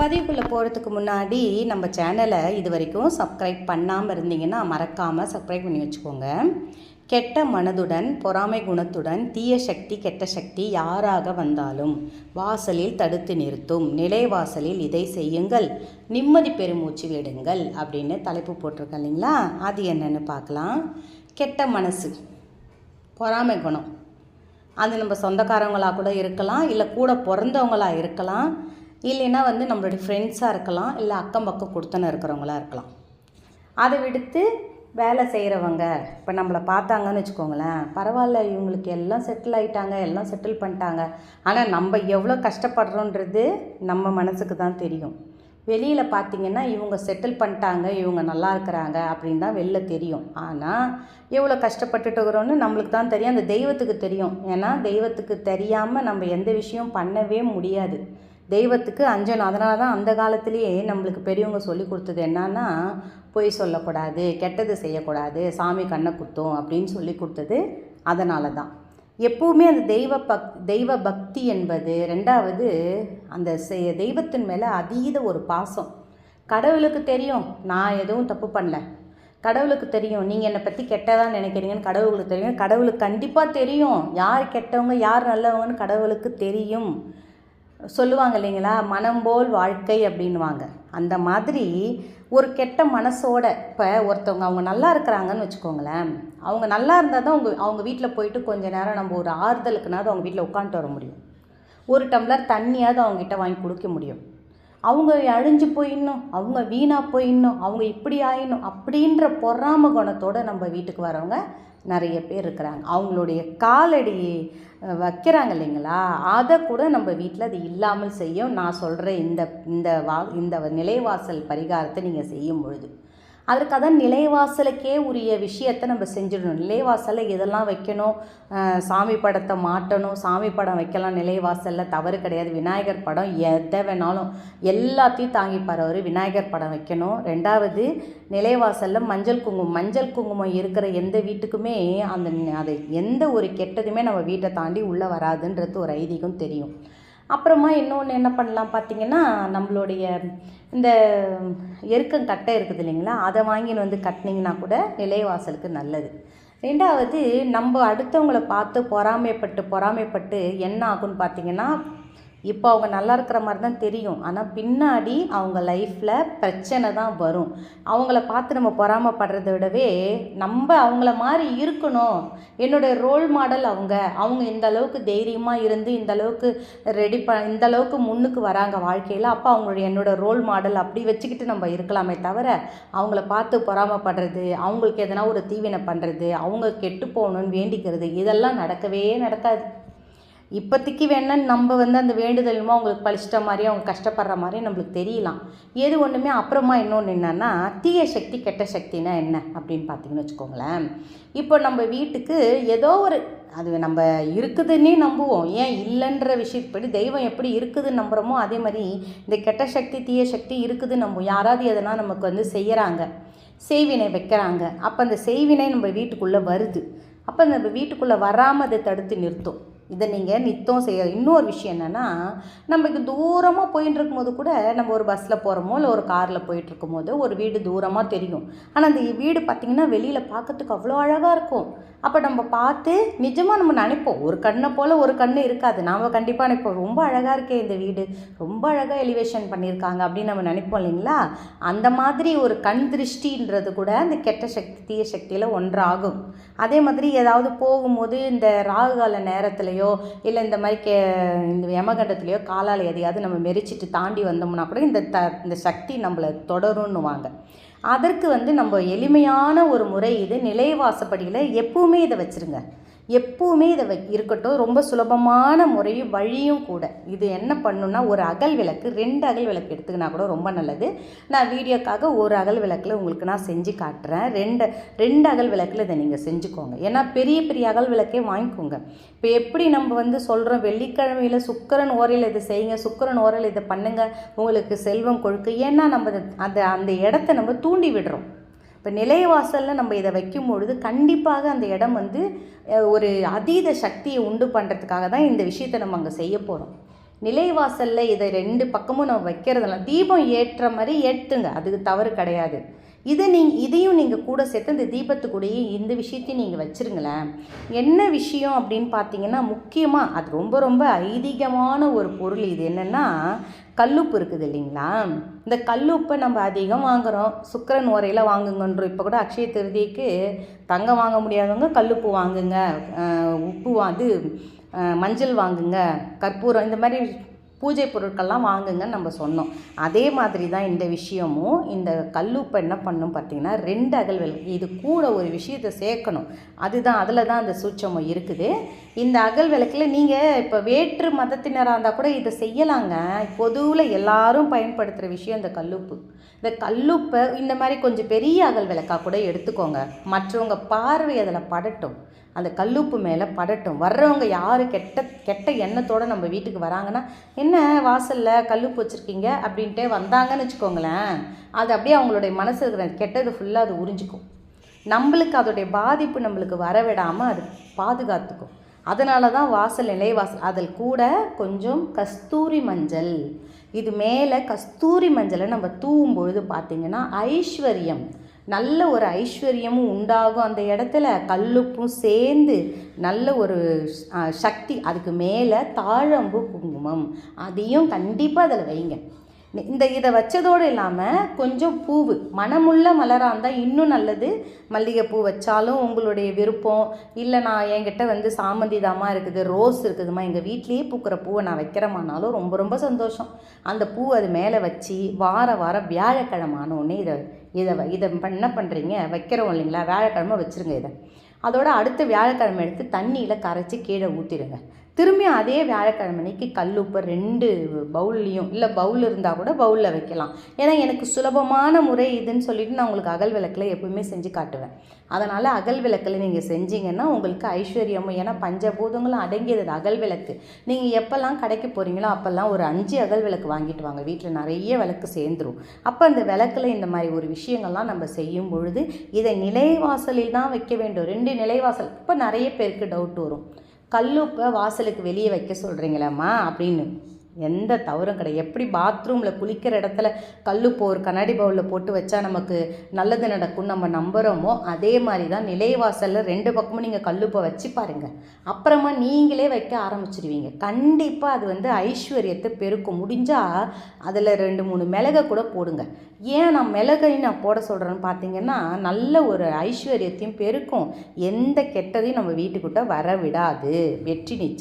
பதிவுக்குள்ளே போகிறதுக்கு முன்னாடி நம்ம சேனலை இது வரைக்கும் சப்ஸ்கிரைப் பண்ணாமல் இருந்தீங்கன்னா மறக்காமல் சப்ஸ்கிரைப் பண்ணி வச்சுக்கோங்க. கெட்ட மனதுடன் பொறாமை குணத்துடன் தீய சக்தி கெட்ட சக்தி யாராக வந்தாலும் வாசலில் தடுத்து நிறுத்தும். நிலைவாசலில் இதை செய்யுங்கள். நிம்மதி பெருமூச்சு விடுங்கள் அப்படின்னு தலைப்பு போட்டிருக்கேன் இல்லைங்களா? அது என்னென்னு பார்க்கலாம். கெட்ட மனசு பொறாமை குணம். அது நம்ம சொந்தக்காரங்களாக கூட இருக்கலாம் இல்லை கூட பிறந்தவங்களாக இருக்கலாம். இல்லைன்னா வந்து நம்மளுடைய ஃப்ரெண்ட்ஸாக இருக்கலாம் இல்லை அக்கம் பக்கம் கொடுத்தன இருக்கிறவங்களா இருக்கலாம். அதை விடுத்து வேலை செய்கிறவங்க இப்போ நம்மளை பார்த்தாங்கன்னு வச்சுக்கோங்களேன் பரவாயில்ல இவங்களுக்கு எல்லாம் செட்டில் ஆகிட்டாங்க எல்லாம் செட்டில் பண்ணிட்டாங்க. ஆனால் நம்ம எவ்வளோ கஷ்டப்படுறோன்றது நம்ம மனசுக்கு தான் தெரியும். வெளியில் பார்த்தீங்கன்னா இவங்க செட்டில் பண்ணிட்டாங்க இவங்க நல்லா இருக்கிறாங்க அப்படின்னு தான் வெளில தெரியும். ஆனால் எவ்வளோ கஷ்டப்பட்டுட்டு இருக்கிறோன்னு நம்மளுக்கு தான் தெரியும் அந்த தெய்வத்துக்கு தெரியும். ஏன்னா தெய்வத்துக்கு தெரியாமல் நம்ம எந்த விஷயம் பண்ணவே முடியாது. தெய்வத்துக்கு அஞ்சணும் அதனால தான் அந்த காலத்திலேயே நம்மளுக்கு பெரியவங்க சொல்லி கொடுத்தது என்னன்னா பொய் சொல்லக்கூடாது கெட்டது செய்யக்கூடாது சாமி கண்ணை குத்தும் அப்படின்னு சொல்லி கொடுத்தது அதனால தான் எப்போவுமே அந்த தெய்வ பக் தெய்வ பக்தி என்பது ரெண்டாவது அந்த செய்ய தெய்வத்தின் மேலே அதீத ஒரு பாசம். கடவுளுக்கு தெரியும் நான் எதுவும் தப்பு பண்ணல. கடவுளுக்கு தெரியும் நீங்கள் என்னை பற்றி கெட்டதாக நினைக்கிறீங்கன்னு கடவுளுக்கு தெரியும். கடவுளுக்கு கண்டிப்பாக தெரியும். யார் கெட்டவங்க யார் நல்லவங்கன்னு கடவுளுக்கு தெரியும். சொல்லுவாங்க இல்லைங்களா? மனம் போல் வாழ்க்கை அப்படின்வாங்க அந்த மாதிரி ஒரு கெட்ட மனசோட இப்போ ஒருத்தவங்க அவங்க நல்லா இருக்கிறாங்கன்னு வச்சுக்கோங்களேன். அவங்க நல்லா இருந்தால் தான் அவங்க அவங்க வீட்டில் போயிட்டு கொஞ்ச நேரம் நம்ம ஒரு ஆறுதலுக்குனாவது அவங்க வீட்டில் உட்காந்துட்டு வர முடியும். ஒரு டம்ளர் தண்ணியாவது அவங்ககிட்ட வாங்கி குடிக்க முடியும். அவங்க அழிஞ்சு போயிடணும் அவங்க வீணாக போயிடணும் அவங்க இப்படி ஆயிடணும் அப்படின்ற பொறாம குணத்தோடு நம்ம வீட்டுக்கு வரவங்க நிறைய பேர் இருக்கிறாங்க. அவங்களுடைய காலடி வைக்கிறாங்க இல்லைங்களா? அதை கூட நம்ம வீட்டில் அது இல்லாமல் செய்யும். நான் சொல்கிற இந்த இந்த வா இந்த நிலைவாசல் பரிகாரத்தை நீங்கள் செய்யும் பொழுது. அதற்கு அதான் நிலைவாசலுக்கே உரிய விஷயத்தை நம்ம செஞ்சிடணும். நிலைவாசலில் எதெல்லாம் வைக்கணும்? சாமி படத்தை மாட்டணும். சாமி படம் வைக்கலாம். நிலைவாசலில் தவறு கிடையாது. விநாயகர் படம் எதை வேணாலும் எல்லாத்தையும் தாங்கிப்பார் அவர் விநாயகர் படம் வைக்கணும். ரெண்டாவது நிலைவாசலில் மஞ்சள் குங்குமம். மஞ்சள் குங்குமம் இருக்கிற எந்த வீட்டுக்குமே அந்த அது எந்த ஒரு கெட்டதுமே நம்ம வீட்டை தாண்டி உள்ளே வராதுன்றது ஒரு ஐதீகம் தெரியும். அப்புறமா இன்னொன்று என்ன பண்ணலாம் பார்த்தீங்கன்னா நம்மளுடைய இந்த எருக்கங்கட்டை இருக்குது இல்லைங்களா அதை வாங்கின்னு வந்து கட்டினீங்கன்னா கூட நிலைவாசலுக்கு நல்லது. ரெண்டாவது நம்ம அடுத்தவங்கள பார்த்து பொறாமைப்பட்டு பொறாமைப்பட்டு என்ன ஆகும்னு பார்த்தீங்கன்னா இப்போ அவங்க நல்லா இருக்கிற மாதிரி தான் தெரியும். ஆனால் பின்னாடி அவங்க லைஃப்பில் பிரச்சனை தான் வரும். அவங்கள பார்த்து நம்ம பொறாமப்படுறத விடவே நம்ம அவங்கள மாதிரி இருக்கணும். என்னுடைய ரோல் மாடல் அவங்க. அவங்க இந்த அளவுக்கு தைரியமாக இருந்து இந்த அளவுக்கு ரெடி ப இந்த அளவுக்கு முன்னுக்கு வராங்க வாழ்க்கையில். அப்போ அவங்களுடைய என்னோட ரோல் மாடல் அப்படி வச்சுக்கிட்டு நம்ம இருக்கலாமே தவிர அவங்கள பார்த்து பொறாமைப்படுறது அவங்களுக்கு எதனா ஒரு தீவினை பண்ணுறது அவங்க கெட்டு போகணும்னு வேண்டிக்கிறது இதெல்லாம் நடக்கவே நடக்காது. இப்போதைக்கு வேணால் நம்ம வந்து அந்த வேண்டுதலுமா அவங்களுக்கு பழிச்சிட்ட மாதிரி அவங்க கஷ்டப்படுற மாதிரி நம்மளுக்கு தெரியலாம். எது ஒன்றுமே அப்புறமா இன்னொன்று என்னென்னா தீய சக்தி கெட்ட சக்தினா என்ன அப்படின்னு பார்த்தீங்கன்னு வச்சுக்கோங்களேன். இப்போ நம்ம வீட்டுக்கு ஏதோ ஒரு அது நம்ம இருக்குதுன்னே நம்புவோம். ஏன் இல்லைன்ற விஷயப்படி தெய்வம் எப்படி இருக்குதுன்னு நம்புகிறோமோ அதே மாதிரி இந்த கெட்ட சக்தி தீய சக்தி இருக்குதுன்னு நம்புவோம் யாராவது எதனா நமக்கு வந்து செய்கிறாங்க செய்வினை வைக்கிறாங்க. அப்போ அந்த செய்வினை நம்ம வீட்டுக்குள்ளே வருது. அப்போ நம்ம வீட்டுக்குள்ளே வராமல் அதை தடுத்து நிறுத்தும். இதை நீங்கள் நித்தம் செய்ய இன்னொரு விஷயம் என்னென்னா நமக்கு தூரமாக போயின்னு இருக்கும்போது கூட நம்ம ஒரு பஸ்ஸில் போகிறோமோ இல்லை ஒரு காரில் போயிட்டுருக்கும் போது ஒரு வீடு தூரமாக தெரியும். ஆனால் அந்த வீடு பார்த்திங்கன்னா வெளியில் பார்க்கறதுக்கு அவ்வளோ அழகாக இருக்கும். அப்போ நம்ம பார்த்து நிஜமாக நம்ம நினைப்போம் ஒரு கண்ணை போல் ஒரு கண் இருக்காது. நாம் கண்டிப்பாக நினைப்போம் ரொம்ப அழகாக இருக்கே இந்த வீடு ரொம்ப அழகாக எலிவேஷன் பண்ணியிருக்காங்க அப்படின்னு நம்ம நினைப்போம் இல்லைங்களா? அந்த மாதிரி ஒரு கண் திருஷ்டின்றது கூட அந்த கெட்ட சக்தி தீய சக்தியில் ஒன்றாகும். அதே மாதிரி ஏதாவது போகும்போது இந்த ராகுகால நேரத்துலையோ இல்லை இந்த மாதிரி கே இந்த யமகண்டத்துலேயோ காலால் எதையாவது நம்ம மெரிச்சிட்டு தாண்டி வந்தோம்னா கூட இந்த த இந்த சக்தி நம்மளை தொடரும்னுவாங்க அதற்கு வந்து நம்ம எளிமையான ஒரு முறை இது நிலைவாசப்படியில் எப்பவுமே இதை வச்சுருங்க. எப்பவுமே இதை வை இருக்கட்டும் ரொம்ப சுலபமான முறையும் வழியும் கூட. இது என்ன பண்ணுன்னா ஒரு அகல் விளக்கு ரெண்டு அகல் விளக்கு எடுத்துக்கினா கூட ரொம்ப நல்லது. நான் வீடியோக்காக ஒரு அகல் விளக்கில் உங்களுக்கு நான் செஞ்சு காட்டுறேன். ரெண்டு ரெண்டு அகல் விளக்கில் இதை நீங்கள் செஞ்சுக்கோங்க. ஏன்னா பெரிய பெரிய அகல் விளக்கே வாங்கிக்கோங்க. இப்போ எப்படி நம்ம வந்து சொல்கிறோம் வெள்ளிக்கிழமையில் சுக்கரன் ஓரையில் இதை செய்யுங்க சுக்கரன் ஓரையில் இதை பண்ணுங்கள் உங்களுக்கு செல்வம் கொழுக்கு. ஏன்னா நம்ம அந்த அந்த இடத்த நம்ம தூண்டி விடுறோம். இப்போ நிலைவாசலில் நம்ம இதை வைக்கும் பொழுது கண்டிப்பாக அந்த இடம் வந்து ஒரு அதீத சக்தியை உண்டு பண்ணுறதுக்காக தான் இந்த விஷயத்தை நம்ம அங்கே செய்ய போகிறோம் நிலைவாசலில் இதை ரெண்டு பக்கமும் நம்ம வைக்கிறதெல்லாம் தீபம் ஏற்ற மாதிரி ஏற்றுங்க அதுக்கு தவறு கிடையாது. இதை நீங்கள் இதையும் நீங்கள் கூட சேர்த்து இந்த தீபத்துக்கூடயே இந்த விஷயத்தையும் நீங்கள் வச்சுருங்களேன். என்ன விஷயம் அப்படின்னு பார்த்தீங்கன்னா முக்கியமாக அது ரொம்ப ரொம்ப ஐதீகமான ஒரு பொருள். இது என்னென்னா கல்லுப்பு இருக்குது இல்லைங்களா? இந்த கல்லுப்பை நம்ம அதிகம் வாங்குகிறோம் சுக்கரன் உரையில் வாங்குங்கன்றோம் இப்போ கூட அக்ஷய திருதிக்கு தங்கம் வாங்க முடியாதவங்க கல்லுப்பு வாங்குங்க. உப்பு வந்து மஞ்சள் வாங்குங்க. கற்பூரம் இந்த மாதிரி பூஜை பொருட்கள்லாம் வாங்குங்கன்னு நம்ம சொன்னோம். அதே மாதிரி தான் இந்த விஷயமும் இந்த கல்லுப்பை என்ன பண்ணும் பார்த்தீங்கன்னா ரெண்டு அகல் விளக்கு இது கூட ஒரு விஷயத்தை சேர்க்கணும். அதுதான் அதில் தான் அந்த சூட்சமம் இருக்குது. இந்த அகல் விளக்கில் நீங்கள் இப்போ வேற்று மதத்தினராக இருந்தால் கூட இதை செய்யலாங்க. பொதுவில் எல்லாரும் பயன்படுத்துகிற விஷயம் இந்த கல்லுப்பு. இந்த கல்லுப்பை இந்த மாதிரி கொஞ்சம் பெரிய அகல் விளக்காக கூட எடுத்துக்கோங்க. மற்றவங்க பார்வை அதில் படட்டும். அந்த கல்லுப்பு மேலே படட்டும். வர்றவங்க யார் கெட்ட கெட்ட எண்ணத்தோடு நம்ம வீட்டுக்கு வராங்கன்னா என்ன வாசலில் கல்லுப்பு வச்சுருக்கீங்க? அப்படின்ட்டே வந்தாங்கன்னு வச்சுக்கோங்களேன். அது அப்படியே அவங்களுடைய மனசு இருக்கிற கெட்டது ஃபுல்லாக அது உறிஞ்சிக்கும். நம்மளுக்கு அதோடைய பாதிப்பு நம்மளுக்கு வரவிடாமல் அது பாதுகாத்துக்கும். அதனால தான் வாசல் நிலைவாசல் அதில் கூட கொஞ்சம் கஸ்தூரி மஞ்சள். இது மேலே கஸ்தூரி மஞ்சளை நம்ம தூவும் பொழுது பார்த்திங்கன்னா ஐஸ்வர்யம். நல்ல ஒரு ஐஸ்வர்யமும் உண்டாகும். அந்த இடத்துல கல்லுப்பும் சேர்ந்து நல்ல ஒரு சக்தி அதுக்கு மேலே தாழம்பு குங்குமம். அதையும் கண்டிப்பாக அதில் வைங்க. இந்த இதை வச்சதோடு இல்லாமல் கொஞ்சம் பூவு. மனமுள்ள மலராக இருந்தால் இன்னும் நல்லது. மல்லிகைப்பூ வச்சாலும் உங்களுடைய விருப்பம். இல்லை நான் என்கிட்ட வந்து சாமந்தி தாமா இருக்குது ரோஸ் இருக்குதுமா எங்கள் வீட்லேயே பூக்கிற பூவை நான் வைக்கிறமானாலும் ரொம்ப ரொம்ப சந்தோஷம். அந்த பூ அது மேலே வச்சு வார வாரம் வியாழக்கிழமான ஆன உடனே இதை இதை இதை ப- என்ன பண்ணுறீங்க வைக்கிறோம் இல்லைங்களா? வியாழக்கிழமை வச்சுருங்க இதை. அதோட அடுத்த வியாழக்கிழமை எடுத்து தண்ணியில் கரைச்சி கீழே ஊற்றிடுங்க திரும்பி அதே வியாழக்கிழமை கல் கல்லுப்பு ரெண்டு பவுல்லையும் இல்லை பவுல் இருந்தால் கூட பவுலில் வைக்கலாம். ஏன்னா எனக்கு சுலபமான முறை இதுன்னு சொல்லிட்டு நான் உங்களுக்கு அகல் விளக்கில் எப்பவுமே செஞ்சு காட்டுவேன். அதனால் அகல் விளக்கில் நீங்கள் செஞ்சீங்கன்னா உங்களுக்கு ஐஸ்வர்யமும் ஏன்னா பஞ்சபூதங்களும் அடங்கியது அகல் விளக்கு. நீங்கள் எப்போல்லாம் கடைக்கு போகிறீங்களோ அப்போல்லாம் ஒரு அஞ்சு அகல் விளக்கு வாங்கிட்டு வாங்க. வீட்டில் நிறைய விளக்கு சேர்ந்துரும். அப்போ அந்த விளக்கில் இந்த மாதிரி ஒரு விஷயங்கள்லாம் நம்ம செய்யும் பொழுது இதை நிலைவாசலில் தான் வைக்க வேண்டும். ரெண்டு நிலைவாசல் இப்போ நிறைய பேருக்கு டவுட் வரும். கல்லுப்பை வாசலுக்கு வெளியே வைக்க சொல்கிறீங்களேம்மா அப்படின்னு. எந்த தவறும் கிடையாது. எப்படி பாத்ரூமில் குளிக்கிற இடத்துல கல் ஒரு கண்ணாடி பவுலில் போட்டு வச்சா நமக்கு நல்லது நடக்கும் நம்ம நம்புகிறோமோ அதே மாதிரி தான் நிலைவாசலில் ரெண்டு பக்கமும் நீங்கள் கல்லுப்பை வச்சு பாருங்கள் அப்புறமா நீங்களே வைக்க ஆரம்பிச்சிடுவீங்க கண்டிப்பாக அது வந்து ஐஸ்வர்யத்தை பெருக்கும். முடிஞ்சால் அதில் ரெண்டு மூணு மிளகை கூட போடுங்க. ஏன் நான் மிளகையும் நான் போட சொல்கிறேன்னு பார்த்தீங்கன்னா நல்ல ஒரு ஐஸ்வர்யத்தையும் பெருக்கும். எந்த கெட்டதையும் நம்ம வீட்டுக்கிட்ட வர விடாது வெற்றி நிச்சயம்